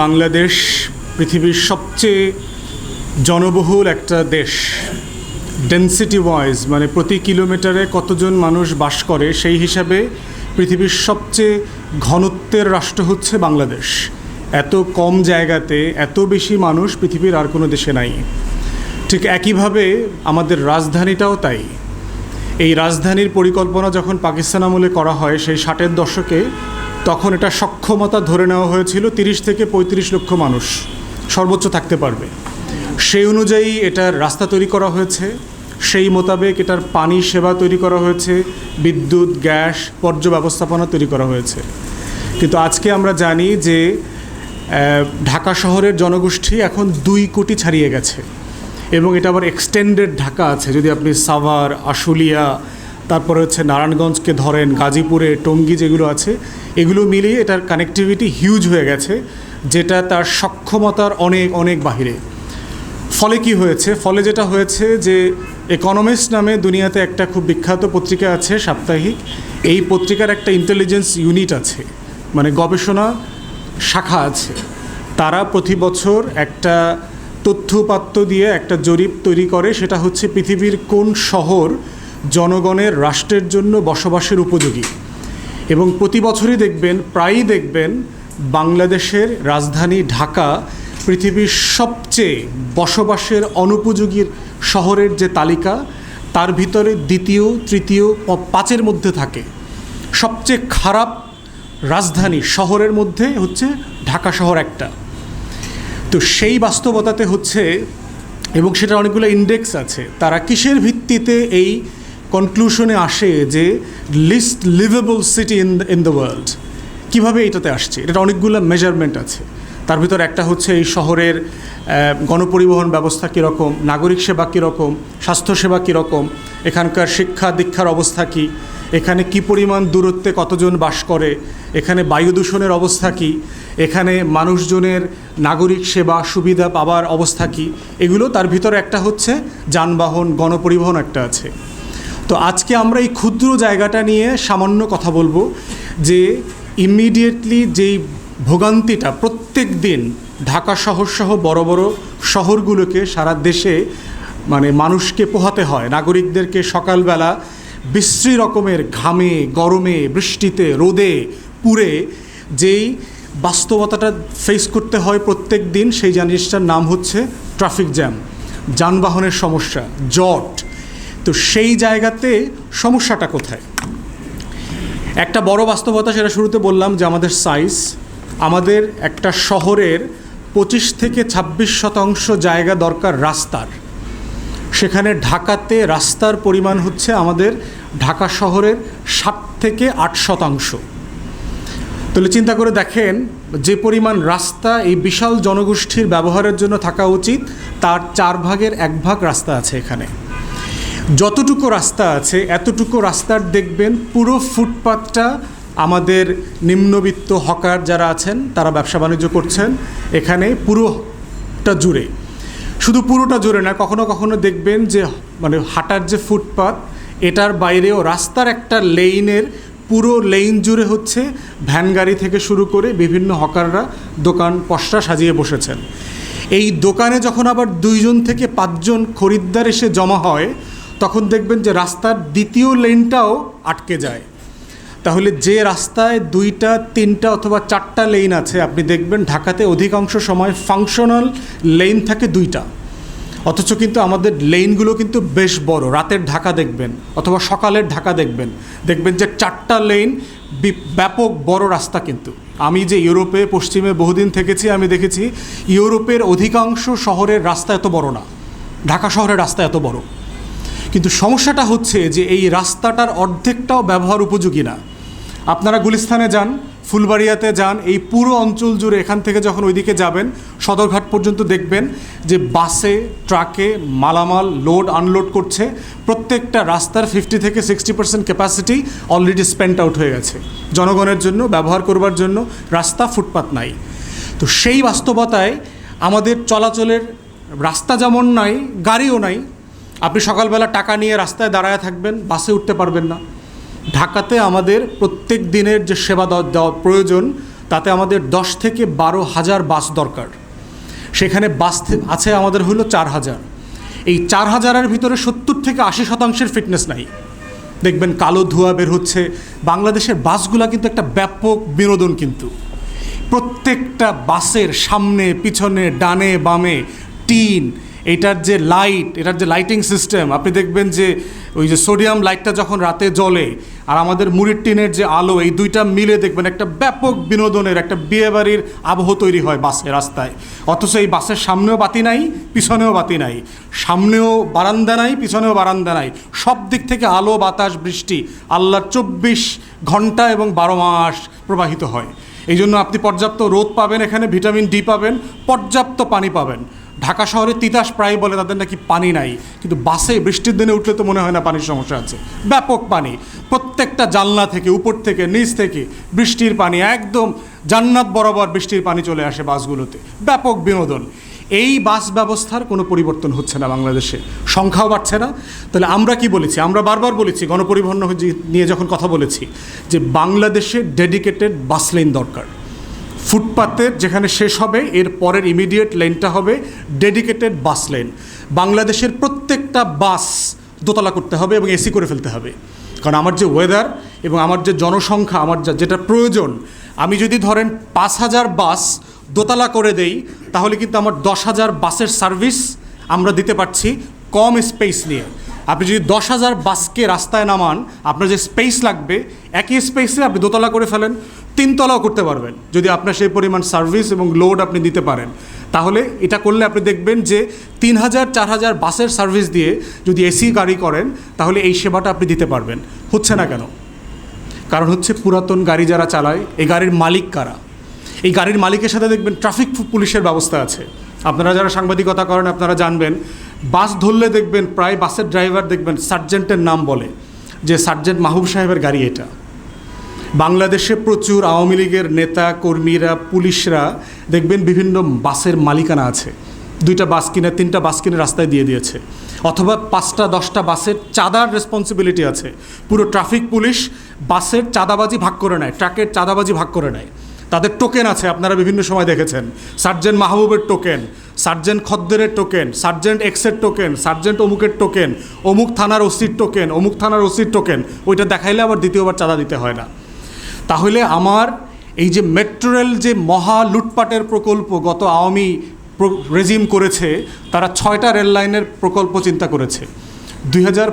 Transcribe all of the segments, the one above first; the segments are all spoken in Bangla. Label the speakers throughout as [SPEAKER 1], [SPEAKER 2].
[SPEAKER 1] বাংলাদেশ পৃথিবীর সবচেয়ে জনবহুল একটা দেশ ডেন্সিটি ওয়াইজ মানে প্রতি কিলোমিটারে কতজন মানুষ বাস করে সেই হিসাবে পৃথিবীর সবচেয়ে ঘনত্বের রাষ্ট্র হচ্ছে বাংলাদেশ এত কম জায়গাতে এত বেশি মানুষ পৃথিবীর আর কোনো দেশে নাই ঠিক একইভাবে আমাদের রাজধানীটাও তাই এই রাজধানীর পরিকল্পনা যখন পাকিস্তান আমলে করা হয় সেই ষাটের দশকে তখন এটা সক্ষমতা ধরে নেওয়া হয়েছিল তিরিশ থেকে পঁয়ত্রিশ লক্ষ মানুষ সর্বোচ্চ থাকতে পারবে সেই অনুযায়ী এটার রাস্তা তৈরি করা হয়েছে সেই মোতাবেক এটার পানি সেবা তৈরি করা হয়েছে বিদ্যুৎ গ্যাস বর্জ্য ব্যবস্থাপনা তৈরি করা হয়েছে কিন্তু আজকে আমরা জানি যে ঢাকা শহরের জনগোষ্ঠী এখন দুই কোটি ছাড়িয়ে গেছে এবং এটা আবার এক্সটেন্ডেড ঢাকা আছে যদি আপনি সাভার আশুলিয়া তারপরে হচ্ছে নারায়ণগঞ্জকে ধরেন গাজীপুরে টঙ্গী যেগুলো আছে এগুলো মিলিয়ে এটার কানেক্টিভিটি হিউজ হয়ে গেছে যেটা তার সক্ষমতার অনেক অনেক বাহিরে ফলে কি হয়েছে ফলে যেটা হয়েছে যে ইকোনমিস্ট নামে দুনিয়াতে একটা খুব বিখ্যাত পত্রিকা আছে সাপ্তাহিক এই পত্রিকার একটা ইন্টেলিজেন্স ইউনিট আছে মানে গবেষণা শাখা আছে তারা প্রতি বছর একটা তথ্যপাত্র দিয়ে একটা জরিপ তৈরি করে সেটা হচ্ছে পৃথিবীর কোন শহর জনগণের রাষ্ট্রের জন্য বসবাসের উপযোগী এবং প্রতি বছরই দেখবেন প্রায়ই দেখবেন বাংলাদেশের রাজধানী ঢাকা পৃথিবীর সবচেয়ে বসবাসের অনুপযোগী শহরের যে তালিকা তার ভিতরে দ্বিতীয় তৃতীয় পাঁচের মধ্যে থাকে সবচেয়ে খারাপ রাজধানী শহরের মধ্যে হচ্ছে ঢাকা শহর একটা তো সেই বাস্তবতাতে হচ্ছে এবং সেটা অনেকগুলো ইন্ডেক্স আছে তারা কিসের ভিত্তিতে এই কনক্লুশনে আসে যে list liveable city in in the world কীভাবে এটাতে আসছে এটা অনেকগুলো মেজারমেন্ট আছে তার ভিতর একটা হচ্ছে এই শহরের গণপরিবহন ব্যবস্থা কীরকম নাগরিক সেবা কীরকম স্বাস্থ্যসেবা কীরকম এখানকার শিক্ষা দীক্ষার অবস্থা কী এখানে কি পরিমাণ দূরত্বে কতজন বাস করে এখানে বায়ু দূষণের অবস্থা কী এখানে মানুষজনের নাগরিক সেবা সুবিধা পাবার অবস্থা কী এগুলো তার ভিতরে একটা হচ্ছে যানবাহন গণপরিবহন একটা আছে তো আজকে আমরা এই ক্ষুদ্র জায়গাটা নিয়ে সামান্য কথা বলবো যে ইমিডিয়েটলি যেই ভোগান্তিটা প্রত্যেক দিন ঢাকা শহর সহ বড় বড় শহরগুলোকে সারা দেশে মানে মানুষকে পোহাতে হয় নাগরিকদেরকে সকালবেলা বিশ্রী রকমের ঘামে গরমে বৃষ্টিতে রোদে পুড়ে যেই বাস্তবতাটা ফেস করতে হয় প্রত্যেক দিন সেই জিনিসটার নাম হচ্ছে ট্রাফিক জ্যাম যানবাহনের সমস্যা জট তো সেই জায়গাতে সমস্যাটা কোথায় একটা বড় বাস্তবতা সেটা শুরুতে বললাম যে আমাদের সাইজ আমাদের একটা শহরের পঁচিশ থেকে ২৬ শতাংশ জায়গা দরকার রাস্তার সেখানে ঢাকাতে রাস্তার পরিমাণ হচ্ছে আমাদের ঢাকা শহরের সাত থেকে আট শতাংশ তাহলে চিন্তা করে দেখেন যে পরিমাণ রাস্তা এই বিশাল জনগোষ্ঠীর ব্যবহারের জন্য থাকা উচিত তার চার ভাগের এক ভাগ রাস্তা আছে এখানে যতটুকু রাস্তা আছে এতটুকু রাস্তার দেখবেন পুরো ফুটপাথটা আমাদের নিম্নবিত্ত হকার যারা আছেন তারা ব্যবসা বাণিজ্য করছেন এখানে পুরোটা জুড়ে শুধু পুরোটা জুড়ে না কখনো কখনো দেখবেন যে মানে হাঁটার যে ফুটপাথ এটার বাইরেও রাস্তার একটা লেইনের পুরো লেইন জুড়ে হচ্ছে ভ্যান গাড়ি থেকে শুরু করে বিভিন্ন হকাররা দোকান পশরা সাজিয়ে বসেছেন এই দোকানে যখন আবার দুইজন থেকে পাঁচজন খরিদ্দার এসে জমা হয় তখন দেখবেন যে রাস্তার দ্বিতীয় লেনটাও আটকে যায় তাহলে যে রাস্তায় দুইটা তিনটা অথবা চারটা লেন আছে আপনি দেখবেন ঢাকাতে অধিকাংশ সময় ফাংশনাল লেন থাকে দুইটা অথচ কিন্তু আমাদের লেনগুলো কিন্তু বেশ বড় রাতের ঢাকা দেখবেন অথবা সকালের ঢাকা দেখবেন দেখবেন যে চারটা লেন ব্যাপক বড় রাস্তা কিন্তু আমি যে ইউরোপে পশ্চিমে বহুদিন থেকেছি আমি দেখেছি ইউরোপের অধিকাংশ শহরের রাস্তা এত বড় না ঢাকা শহরের রাস্তা এত বড় কিন্তু সমস্যাটা হচ্ছে যে এই রাস্তাটার অর্ধেকটাও ব্যবহার উপযোগী না আপনারা গুলিস্তানে যান ফুলবাড়িয়াতে যান এই পুরো অঞ্চল জুড়ে এখান থেকে যখন ওইদিকে যাবেন সদরঘাট পর্যন্ত দেখবেন যে বাসে ট্রাকে মালামাল লোড আনলোড করছে প্রত্যেকটা রাস্তার ফিফটি থেকে sixty percent capacity already spend out হয়ে গেছে জনগণের জন্য ব্যবহার করবার জন্য রাস্তা ফুটপাত নাই তো সেই বাস্তবতায় আমাদের চলাচলের রাস্তা যেমন নাই গাড়িও নাই আপনি সকালবেলা টাকা নিয়ে রাস্তায় দাঁড়ায় থাকবেন বাসে উঠতে পারবেন না ঢাকাতে আমাদের প্রত্যেক দিনের যে সেবা দেওয়া প্রয়োজন তাতে আমাদের দশ থেকে বারো হাজার বাস দরকার সেখানে বাস আছে আমাদের হলো চার হাজার এই চার হাজারের ভিতরে সত্তর থেকে আশি শতাংশের ফিটনেস নাই দেখবেন কালো ধোয়া বের হচ্ছে বাংলাদেশের বাসগুলা কিন্তু একটা ব্যাপক বিনোদন কিন্তু প্রত্যেকটা বাসের সামনে পিছনে ডানে বামে টিন এটার যে লাইট এটার যে লাইটিং সিস্টেম আপনি দেখবেন যে ওই যে সোডিয়াম লাইটটা যখন রাতে জ্বলে আর আমাদের মুড়ির টিনের যে আলো এই দুইটা মিলে দেখবেন একটা ব্যাপক বিনোদনের একটা বিয়েবাড়ির আবহ তৈরি হয় বাসে রাস্তায় অথচ এই বাসের সামনেও বাতি নাই পিছনেও বাতি নাই সামনেও বারান্দা নাই পিছনেও বারান্দা নাই সব দিক থেকে আলো বাতাস বৃষ্টি আল্লাহর চব্বিশ ঘন্টা এবং বারো মাস প্রবাহিত হয় এই জন্য আপনি পর্যাপ্ত রোদ পাবেন এখানে ভিটামিন ডি পাবেন পর্যাপ্ত পানি পাবেন ঢাকা শহরে তিতাস প্রায় বলে তাদের নাকি পানি নাই কিন্তু বাসে বৃষ্টির দিনে উঠলে তো মনে হয় না পানির সমস্যা আছে ব্যাপক পানি প্রত্যেকটা জানলা থেকে উপর থেকে নিচ থেকে বৃষ্টির পানি একদম জান্নাত বরাবর বৃষ্টির পানি চলে আসে বাসগুলোতে ব্যাপক বিনোদন এই বাস ব্যবস্থার কোনো পরিবর্তন হচ্ছে না বাংলাদেশে সংখ্যাও বাড়ছে না তাহলে আমরা কি বলেছি আমরা বারবার বলেছি গণপরিবহন নিয়ে যখন কথা বলেছি যে বাংলাদেশে ডেডিকেটেড বাস লেন দরকার ফুটপাতের যেখানে শেষ হবে এর পরের ইমিডিয়েট লেনটা হবে ডেডিকেটেড বাস লেন বাংলাদেশের প্রত্যেকটা বাস দোতলা করতে হবে এবং এসি করে ফেলতে হবে কারণ আমার যে ওয়েদার এবং আমার যে জনসংখ্যা আমার যা যেটা প্রয়োজন আমি যদি ধরেন পাঁচ হাজার বাস দোতলা করে দেই তাহলে কিন্তু আমার দশ হাজার বাসের সার্ভিস আমরা দিতে পারছি কম স্পেস নিয়ে আপনি যদি দশ হাজার বাসকে রাস্তায় নামান আপনার যে স্পেস লাগবে একই স্পেসে আপনি দোতলা করে ফেলেন তিনতলাও করতে পারবেন যদি আপনার সেই পরিমাণ সার্ভিস এবং লোড আপনি দিতে পারেন তাহলে এটা করলে আপনি দেখবেন যে তিন হাজার চার হাজার বাসের সার্ভিস দিয়ে যদি এসি গাড়ি করেন তাহলে এই সেবাটা আপনি দিতে পারবেন হচ্ছে না কেন কারণ হচ্ছে পুরাতন গাড়ি যারা চালায় এই গাড়ির মালিক কারা এই গাড়ির মালিকের সাথে দেখবেন ট্রাফিক পুলিশের ব্যবস্থা আছে আপনারা যারা সাংবাদিকতা করেন আপনারা জানবেন বাস ধরলে দেখবেন প্রায় বাসের ড্রাইভার দেখবেন সার্জেন্টের নাম বলে যে সার্জেন্ট মাহবুব সাহেবের গাড়ি এটা বাংলাদেশে প্রচুর আওয়ামী লীগের নেতা কর্মীরা পুলিশরা দেখবেন বিভিন্ন বাসের মালিকানা আছে দুইটা বাস কিনে তিনটা বাস কিনে রাস্তায় দিয়ে দিয়েছে অথবা পাঁচটা দশটা বাসের চাঁদার রেসপন্সিবিলিটি আছে পুরো ট্রাফিক পুলিশ বাসের চাঁদাবাজি ভাগ করে নেয় ট্রাকের চাঁদাবাজি ভাগ করে নেয় তাদের টোকেন আছে আপনারা বিভিন্ন সময় দেখেছেন সার্জেন্ট মাহবুবের টোকেন সার্জেন্ট খদ্দেরের টোকেন সার্জেন্ট এক্সের টোকেন সার্জেন্ট অমুকের টোকেন অমুক থানার ওসির টোকেন অমুক থানার ওসির টোকেন ওইটা দেখাইলে আবার দ্বিতীয়বার চাঁদা দিতে হয় না তাহলে আমার এই যে মেট্রোরেল যে মহা লুটপাটের প্রকল্প গত আওয়ামী রেজিম করেছে তারা ছয়টা রেল লাইনের প্রকল্প চিন্তা করেছে দুই হাজার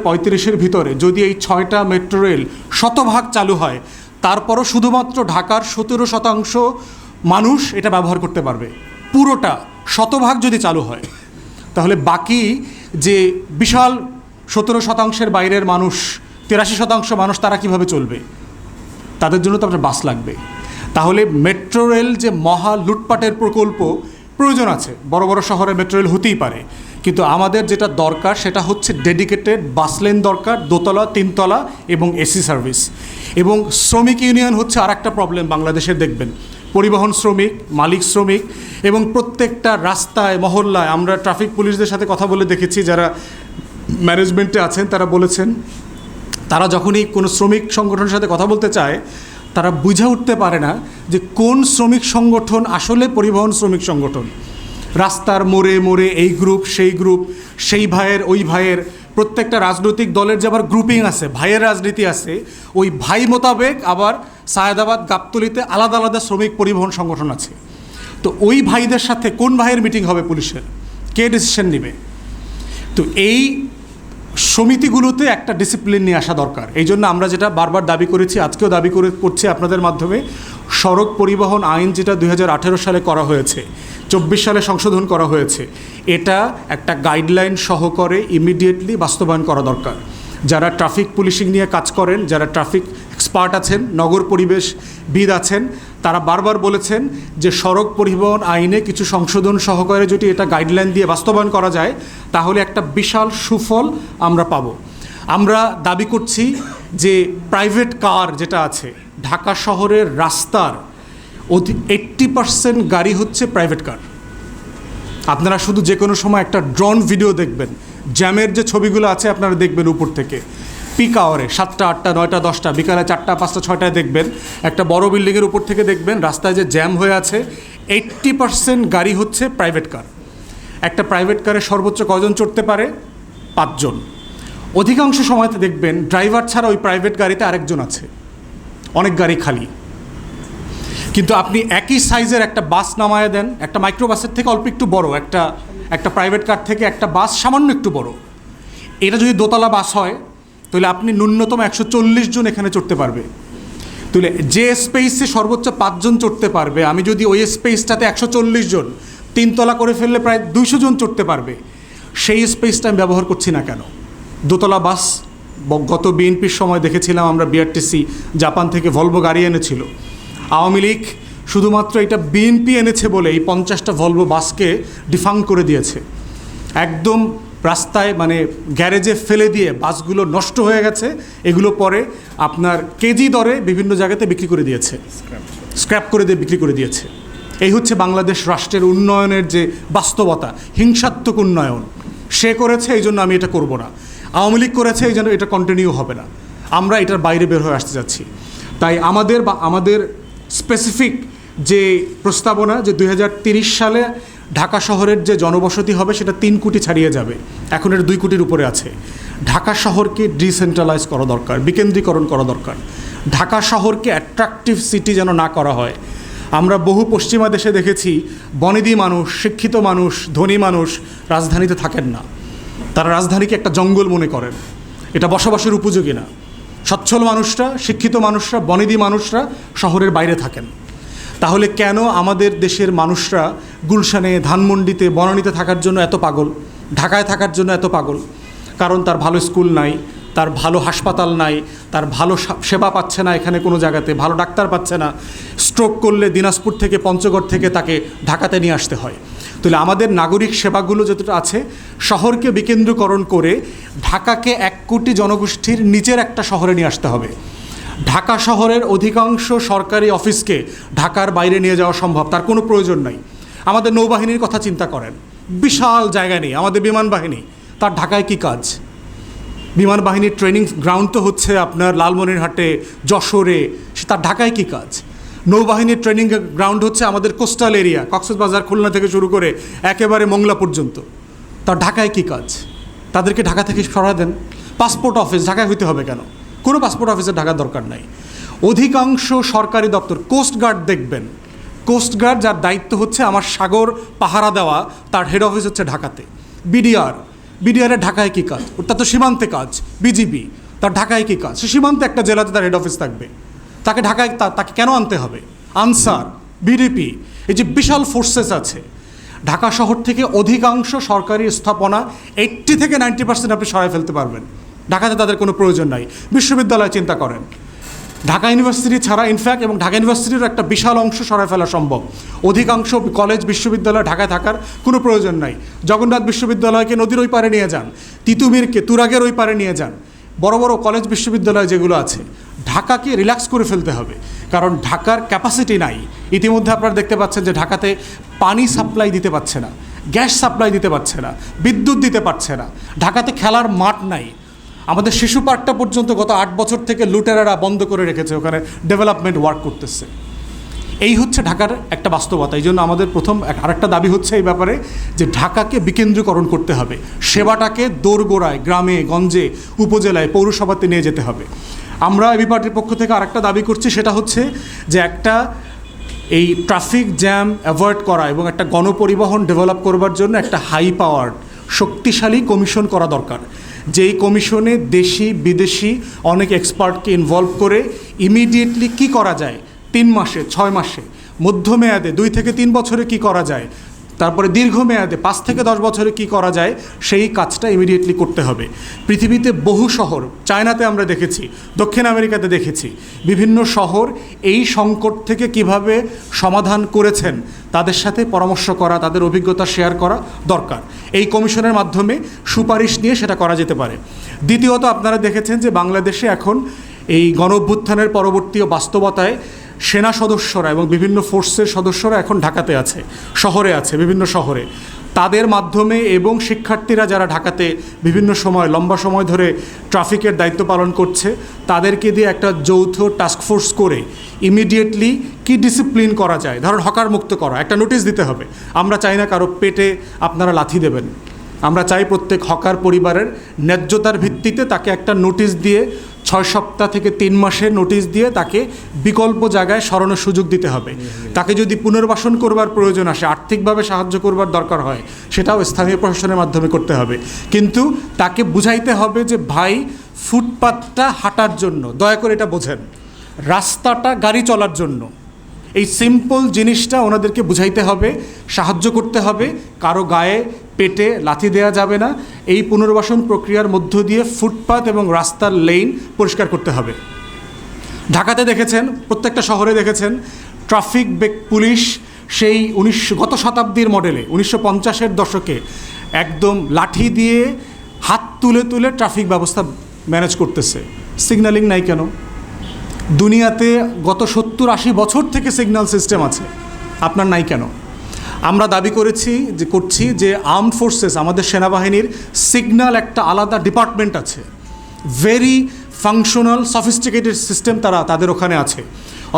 [SPEAKER 1] ভিতরে যদি এই ছয়টা মেট্রো রেল শতভাগ চালু হয় তারপরও শুধুমাত্র ঢাকার সতেরো শতাংশ মানুষ এটা ব্যবহার করতে পারবে পুরোটা শতভাগ যদি চালু হয় তাহলে বাকি যে বিশাল সতেরো শতাংশের বাইরের মানুষ তেরাশি শতাংশ মানুষ তারা কিভাবে চলবে তাদের জন্য তো আপনার বাস লাগবে তাহলে মেট্রো রেল যে মহা লুটপাটের প্রকল্প প্রয়োজন আছে বড় বড় শহরে মেট্রো রেল হতেই পারে কিন্তু আমাদের যেটা দরকার সেটা হচ্ছে ডেডিকেটেড বাস লেন দরকার দোতলা তিনতলা এবং এসি সার্ভিস এবং শ্রমিক ইউনিয়ন হচ্ছে আর একটা প্রবলেম বাংলাদেশে দেখবেন পরিবহন শ্রমিক মালিক শ্রমিক এবং প্রত্যেকটা রাস্তায় মহল্লায় আমরা ট্রাফিক পুলিশদের সাথে কথা বলে দেখেছি যারা ম্যানেজমেন্টে আছেন তারা বলেছেন তারা যখনই কোনো শ্রমিক সংগঠনের সাথে কথা বলতে চায় তারা বুঝে উঠতে পারে না যে কোন শ্রমিক সংগঠন আসলে পরিবহন শ্রমিক সংগঠন রাস্তার মোড়ে মোড়ে এই গ্রুপ সেই গ্রুপ সেই ভাইয়ের ওই ভাইয়ের প্রত্যেকটা রাজনৈতিক দলের যে আবার গ্রুপিং আছে ভাইয়ের রাজনীতি আছে ওই ভাই মোতাবেক আবার সায়দাবাদ গাবতলিতে আলাদা আলাদা শ্রমিক পরিবহন সংগঠন আছে তো ওই ভাইদের সাথে কোন ভাইয়ের মিটিং হবে পুলিশের কে ডিসিশন নেবে তো এই সমিতিগুলোতে একটা ডিসিপ্লিন নিয়ে আসা দরকার এই জন্য আমরা যেটা বারবার দাবি করেছি আজকেও দাবি করে করছি আপনাদের মাধ্যমে সড়ক পরিবহন আইন যেটা দু সালে করা হয়েছে চব্বিশ সালে সংশোধন করা হয়েছে এটা একটা গাইডলাইন সহকারে ইমিডিয়েটলি বাস্তবায়ন করা দরকার যারা ট্রাফিক পুলিশিং নিয়ে কাজ করেন যারা ট্রাফিক এক্সপার্ট আছেন নগর পরিবেশ বিদ আছেন তারা বারবার বলেছেন যে সড়ক পরিবহন আইনে কিছু সংশোধন সহকারে যদি এটা গাইডলাইন দিয়ে বাস্তবায়ন করা যায় তাহলে একটা বিশাল সুফল আমরা পাব আমরা দাবি করছি যে প্রাইভেট কার যেটা আছে ঢাকা শহরের রাস্তার অতি এইট্টি পার্সেন্ট গাড়ি হচ্ছে প্রাইভেট কার আপনারা শুধু যে কোনো সময় একটা ড্রোন ভিডিও দেখবেন জ্যামের যে ছবিগুলো আছে আপনারা দেখবেন উপর থেকে পিক আওয়ারে সাতটা আটটা নয়টা দশটা বিকালে চারটা পাঁচটা ছয়টায় দেখবেন একটা বড় বিল্ডিংয়ের উপর থেকে দেখবেন রাস্তায় যে জ্যাম হয়ে আছে এইট্টি পার্সেন্ট গাড়ি হচ্ছে প্রাইভেট কার একটা প্রাইভেট কারে সর্বোচ্চ কজন চড়তে পারে পাঁচজন অধিকাংশ সময়তে দেখবেন ড্রাইভার ছাড়া ওই প্রাইভেট গাড়িতে আরেকজন আছে অনেক গাড়ি খালি কিন্তু আপনি একই সাইজের একটা বাস নামায় দেন একটা মাইক্রো বাসের থেকে অল্প একটু বড় একটা একটা প্রাইভেট কার থেকে একটা বাস সামান্য একটু বড় এটা যদি দোতলা বাস হয় তাহলে আপনি ন্যূনতম একশো চল্লিশ জন এখানে চড়তে পারবে তাহলে যে স্পেসে সর্বোচ্চ পাঁচজন চড়তে পারবে আমি যদি ওই স্পেসটাতে একশো চল্লিশ জন তিনতলা করে ফেললে প্রায় দুইশো জন চড়তে পারবে সেই স্পেসটা আমি ব্যবহার করছি না কেন দোতলা বাস গত বিএনপির সময় দেখেছিলাম আমরা বিআরটিসি জাপান থেকে ভলভো গাড়ি এনেছিল আওয়ামী লীগ শুধুমাত্র এটা বিএনপি এনেছে বলে এই পঞ্চাশটা ভলভো বাসকে ডিফাং করে দিয়েছে একদম রাস্তায় মানে গ্যারেজে ফেলে দিয়ে বাসগুলো নষ্ট হয়ে গেছে এগুলো পরে আপনার কেজি দরে বিভিন্ন জায়গাতে বিক্রি করে দিয়েছে স্ক্র্যাপ করে দিয়ে বিক্রি করে দিয়েছে এই হচ্ছে বাংলাদেশ রাষ্ট্রের উন্নয়নের যে বাস্তবতা হিংসাত্মক উন্নয়ন সে করেছে এই জন্য আমি এটা করব না আওয়ামী লীগ করেছে এই জন্য এটা কন্টিনিউ হবে না আমরা এটার বাইরে বের হয়ে আসতে যাচ্ছি তাই আমাদের বা আমাদের স্পেসিফিক যে প্রস্তাবনা যে দুই সালে ঢাকা শহরের যে জনবসতি হবে সেটা তিন কোটি ছাড়িয়ে যাবে এখন এটা দুই কোটির উপরে আছে ঢাকা শহরকে ডিসেন্ট্রালাইজ করা দরকার বিকেন্দ্রীকরণ করা দরকার ঢাকা শহরকে অ্যাট্রাকটিভ সিটি যেন না করা হয় আমরা বহু পশ্চিমা দেশে দেখেছি বনেদি মানুষ শিক্ষিত মানুষ ধনী মানুষ রাজধানীতে থাকেন না তারা রাজধানীকে একটা জঙ্গল মনে করেন এটা বসবাসের উপযোগী না সচ্ছল মানুষরা শিক্ষিত মানুষরা বনেদি মানুষরা শহরের বাইরে থাকেন তাহলে কেন আমাদের দেশের মানুষরা গুলশানে ধানমন্ডিতে বনানীতে থাকার জন্য এত পাগল ঢাকায় থাকার জন্য এত পাগল কারণ তার ভালো স্কুল নাই তার ভালো হাসপাতাল নাই তার ভালো সেবা পাচ্ছে না এখানে কোনো জায়গাতে ভালো ডাক্তার পাচ্ছে না স্ট্রোক করলে দিনাজপুর থেকে পঞ্চগড় থেকে তাকে ঢাকাতে নিয়ে আসতে হয় তাহলে আমাদের নাগরিক সেবাগুলো যতটা আছে শহরকে বিকেন্দ্রীকরণ করে ঢাকাকে এক কোটি জনগোষ্ঠীর নিচের একটা শহরে নিয়ে আসতে হবে ঢাকা শহরের অধিকাংশ সরকারি অফিসকে ঢাকার বাইরে নিয়ে যাওয়া সম্ভব তার কোনো প্রয়োজন নাই আমাদের নৌবাহিনীর কথা চিন্তা করেন বিশাল জায়গা নেই আমাদের বিমান বাহিনী তার ঢাকায় কি কাজ বিমান বাহিনীর ট্রেনিং গ্রাউন্ড তো হচ্ছে আপনার লালমনিরহাটে যশোরে সে তার ঢাকায় কি কাজ নৌবাহিনীর ট্রেনিং গ্রাউন্ড হচ্ছে আমাদের কোস্টাল এরিয়া কক্সবাজার খুলনা থেকে শুরু করে একেবারে মোংলা পর্যন্ত তার ঢাকায় কি কাজ তাদেরকে ঢাকা থেকে সরা দেন পাসপোর্ট অফিস ঢাকায় হইতে হবে কেন কোনো পাসপোর্ট অফিসে ঢাকার দরকার নাই অধিকাংশ সরকারি দপ্তর কোস্টগার্ড দেখবেন কোস্টগার্ড যার দায়িত্ব হচ্ছে আমার সাগর পাহারা দেওয়া তার হেড অফিস হচ্ছে ঢাকাতে বিডিআর বিডিআরের ঢাকায় কী কাজ ওর তো সীমান্তে কাজ বিজিবি তার ঢাকায় কী কাজ সে সীমান্তে একটা জেলাতে তার হেড অফিস থাকবে তাকে ঢাকায় তাকে কেন আনতে হবে আনসার বিডিপি এই যে বিশাল ফোর্সেস আছে ঢাকা শহর থেকে অধিকাংশ সরকারি স্থাপনা এইট্টি থেকে নাইনটি পার্সেন্ট আপনি সরাই ফেলতে পারবেন ঢাকাতে তাদের কোনো প্রয়োজন নাই বিশ্ববিদ্যালয় চিন্তা করেন ঢাকা ইউনিভার্সিটি ছাড়া ইনফ্যাক্ট এবং ঢাকা ইউনিভার্সিটির একটা বিশাল অংশ সরায় ফেলা সম্ভব অধিকাংশ কলেজ বিশ্ববিদ্যালয় ঢাকায় থাকার কোনো প্রয়োজন নাই জগন্নাথ বিশ্ববিদ্যালয়কে নদীর ওই পারে নিয়ে যান তিতুমিরকে তুরাগের ওই পারে নিয়ে যান বড় বড় কলেজ বিশ্ববিদ্যালয় যেগুলো আছে ঢাকাকে রিল্যাক্স করে ফেলতে হবে কারণ ঢাকার ক্যাপাসিটি নাই ইতিমধ্যে আপনারা দেখতে পাচ্ছেন যে ঢাকাতে পানি সাপ্লাই দিতে পারছে না গ্যাস সাপ্লাই দিতে পারছে না বিদ্যুৎ দিতে পারছে না ঢাকাতে খেলার মাঠ নাই আমাদের শিশু পার্কটা পর্যন্ত গত আট বছর থেকে লুটেরারা বন্ধ করে রেখেছে ওখানে ডেভেলপমেন্ট ওয়ার্ক করতেছে এই হচ্ছে ঢাকার একটা বাস্তবতা এই জন্য আমাদের প্রথম আরেকটা দাবি হচ্ছে এই ব্যাপারে যে ঢাকাকে বিকেন্দ্রীকরণ করতে হবে সেবাটাকে দোরগোড়ায় গ্রামে গঞ্জে উপজেলায় পৌরসভাতে নিয়ে যেতে হবে আমরা এবি পার্টির পক্ষ থেকে আরেকটা দাবি করছি সেটা হচ্ছে যে একটা এই ট্রাফিক জ্যাম অ্যাভয়েড করা এবং একটা গণপরিবহন ডেভেলপ করবার জন্য একটা হাই পাওয়ার শক্তিশালী কমিশন করা দরকার যেই কমিশনে দেশি বিদেশি অনেক এক্সপার্টকে ইনভলভ করে ইমিডিয়েটলি কি করা যায় তিন মাসে ছয় মাসে মধ্যমেয়াদে দুই থেকে তিন বছরে কি করা যায় তারপরে দীর্ঘমেয়াদে পাঁচ থেকে দশ বছরে কি করা যায় সেই কাজটা ইমিডিয়েটলি করতে হবে পৃথিবীতে বহু শহর চায়নাতে আমরা দেখেছি দক্ষিণ আমেরিকাতে দেখেছি বিভিন্ন শহর এই সংকট থেকে কিভাবে সমাধান করেছেন তাদের সাথে পরামর্শ করা তাদের অভিজ্ঞতা শেয়ার করা দরকার এই কমিশনের মাধ্যমে সুপারিশ নিয়ে সেটা করা যেতে পারে দ্বিতীয়ত আপনারা দেখেছেন যে বাংলাদেশে এখন এই গণ অভ্যুত্থানের পরবর্তী বাস্তবতায় সেনা সদস্যরা এবং বিভিন্ন ফোর্সের সদস্যরা এখন ঢাকাতে আছে শহরে আছে বিভিন্ন শহরে তাদের মাধ্যমে এবং শিক্ষার্থীরা যারা ঢাকাতে বিভিন্ন সময় লম্বা সময় ধরে ট্রাফিকের দায়িত্ব পালন করছে তাদেরকে দিয়ে একটা যৌথ টাস্কফোর্স করে ইমিডিয়েটলি কি ডিসিপ্লিন করা যায় ধরুন হকার মুক্ত করা একটা নোটিশ দিতে হবে আমরা চাই না কারো পেটে আপনারা লাথি দেবেন আমরা চাই প্রত্যেক হকার পরিবারের ন্যায্যতার ভিত্তিতে তাকে একটা নোটিশ দিয়ে ছয় সপ্তাহ থেকে তিন মাসের নোটিশ দিয়ে তাকে বিকল্প জায়গায় সরানোর সুযোগ দিতে হবে তাকে যদি পুনর্বাসন করবার প্রয়োজন আসে আর্থিকভাবে সাহায্য করবার দরকার হয় সেটাও স্থানীয় প্রশাসনের মাধ্যমে করতে হবে কিন্তু তাকে বুঝাইতে হবে যে ভাই ফুটপাথটা হাঁটার জন্য দয়া করে এটা বোঝেন রাস্তাটা গাড়ি চলার জন্য এই সিম্পল জিনিসটা ওনাদেরকে বুঝাইতে হবে সাহায্য করতে হবে কারো গায়ে পেটে লাথি দেওয়া যাবে না এই পুনর্বাসন প্রক্রিয়ার মধ্য দিয়ে ফুটপাত এবং রাস্তার লেন পরিষ্কার করতে হবে ঢাকাতে দেখেছেন প্রত্যেকটা শহরে দেখেছেন ট্রাফিক বেক পুলিশ সেই উনিশশো গত শতাব্দীর মডেলে উনিশশো পঞ্চাশের দশকে একদম লাঠি দিয়ে হাত তুলে তুলে ট্রাফিক ব্যবস্থা ম্যানেজ করতেছে সিগন্যালিং নাই কেন দুনিয়াতে গত সত্তর আশি বছর থেকে সিগন্যাল সিস্টেম আছে আপনার নাই কেন আমরা দাবি করেছি যে করছি যে আর্মড ফোর্সেস আমাদের সেনাবাহিনীর সিগন্যাল একটা আলাদা ডিপার্টমেন্ট আছে ভেরি ফাংশনাল সফিস্টিকেটেড সিস্টেম তারা তাদের ওখানে আছে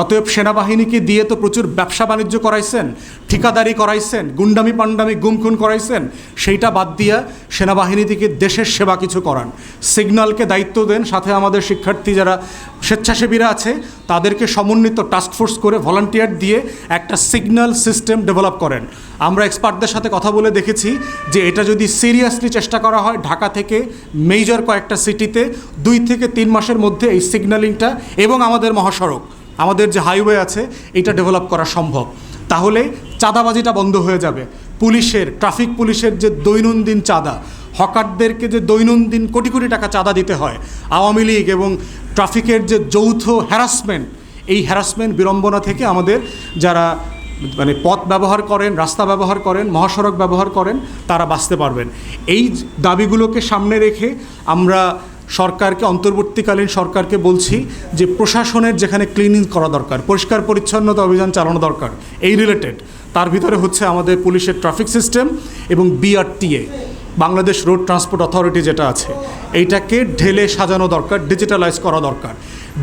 [SPEAKER 1] অতএব সেনাবাহিনীকে দিয়ে তো প্রচুর ব্যবসা বাণিজ্য করাইছেন ঠিকাদারি করাইছেন গুন্ডামি গুম গুমখুন করাইছেন সেইটা বাদ দিয়ে সেনাবাহিনী থেকে দেশের সেবা কিছু করান সিগন্যালকে দায়িত্ব দেন সাথে আমাদের শিক্ষার্থী যারা স্বেচ্ছাসেবীরা আছে তাদেরকে সমন্বিত টাস্কফোর্স করে ভলান্টিয়ার দিয়ে একটা সিগন্যাল সিস্টেম ডেভেলপ করেন আমরা এক্সপার্টদের সাথে কথা বলে দেখেছি যে এটা যদি সিরিয়াসলি চেষ্টা করা হয় ঢাকা থেকে মেজর কয়েকটা সিটিতে দুই থেকে তিন মাসের মধ্যে এই সিগন্যালিংটা এবং আমাদের মহাসড়ক আমাদের যে হাইওয়ে আছে এটা ডেভেলপ করা সম্ভব তাহলে চাঁদাবাজিটা বন্ধ হয়ে যাবে পুলিশের ট্রাফিক পুলিশের যে দৈনন্দিন চাঁদা হকারদেরকে যে দৈনন্দিন কোটি কোটি টাকা চাঁদা দিতে হয় আওয়ামী লীগ এবং ট্রাফিকের যে যৌথ হ্যারাসমেন্ট এই হ্যারাসমেন্ট বিড়ম্বনা থেকে আমাদের যারা মানে পথ ব্যবহার করেন রাস্তা ব্যবহার করেন মহাসড়ক ব্যবহার করেন তারা বাঁচতে পারবেন এই দাবিগুলোকে সামনে রেখে আমরা সরকারকে অন্তর্বর্তীকালীন সরকারকে বলছি যে প্রশাসনের যেখানে ক্লিনিং করা দরকার পরিষ্কার পরিচ্ছন্নতা অভিযান চালানো দরকার এই রিলেটেড তার ভিতরে হচ্ছে আমাদের পুলিশের ট্রাফিক সিস্টেম এবং BRTA Bangladesh road transport authority যেটা আছে এইটাকে ঢেলে সাজানো দরকার ডিজিটালাইজ করা দরকার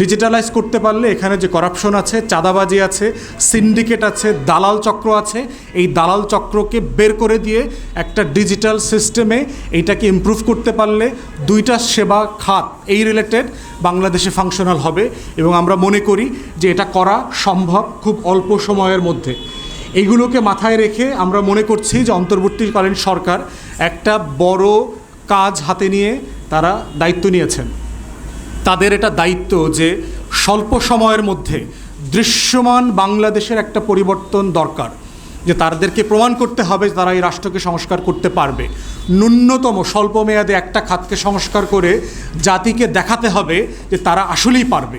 [SPEAKER 1] ডিজিটালাইজ করতে পারলে এখানে যে করাপশন আছে চাঁদাবাজি আছে সিন্ডিকেট আছে দালাল চক্র আছে এই দালাল চক্রকে বের করে দিয়ে একটা ডিজিটাল সিস্টেমে এইটাকে ইম্প্রুভ করতে পারলে দুইটা সেবা খাত এই রিলেটেড বাংলাদেশে ফাংশনাল হবে এবং আমরা মনে করি যে এটা করা সম্ভব খুব অল্প সময়ের মধ্যে এইগুলোকে মাথায় রেখে আমরা মনে করছি যে অন্তর্বর্তীকালীন সরকার একটা বড় কাজ হাতে নিয়ে তারা দায়িত্ব নিয়েছেন তাদের এটা দায়িত্ব যে স্বল্প সময়ের মধ্যে দৃশ্যমান বাংলাদেশের একটা পরিবর্তন দরকার যে তাদেরকে প্রমাণ করতে হবে তারা এই রাষ্ট্রকে সংস্কার করতে পারবে ন্যূনতম স্বল্প মেয়াদে একটা খাতকে সংস্কার করে জাতিকে দেখাতে হবে যে তারা আসলেই পারবে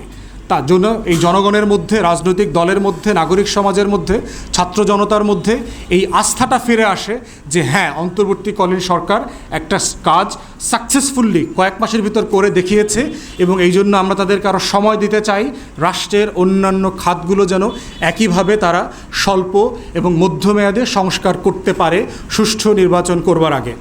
[SPEAKER 1] তার জন্য এই জনগণের মধ্যে রাজনৈতিক দলের মধ্যে নাগরিক সমাজের মধ্যে ছাত্র জনতার মধ্যে এই আস্থাটা ফিরে আসে যে হ্যাঁ অন্তর্বর্তীকালীন সরকার একটা কাজ সাকসেসফুল্লি কয়েক মাসের ভিতর করে দেখিয়েছে এবং এই জন্য আমরা তাদেরকে আরও সময় দিতে চাই রাষ্ট্রের অন্যান্য খাতগুলো যেন একইভাবে তারা স্বল্প এবং মধ্যমেয়াদে সংস্কার করতে পারে সুষ্ঠু নির্বাচন করবার আগে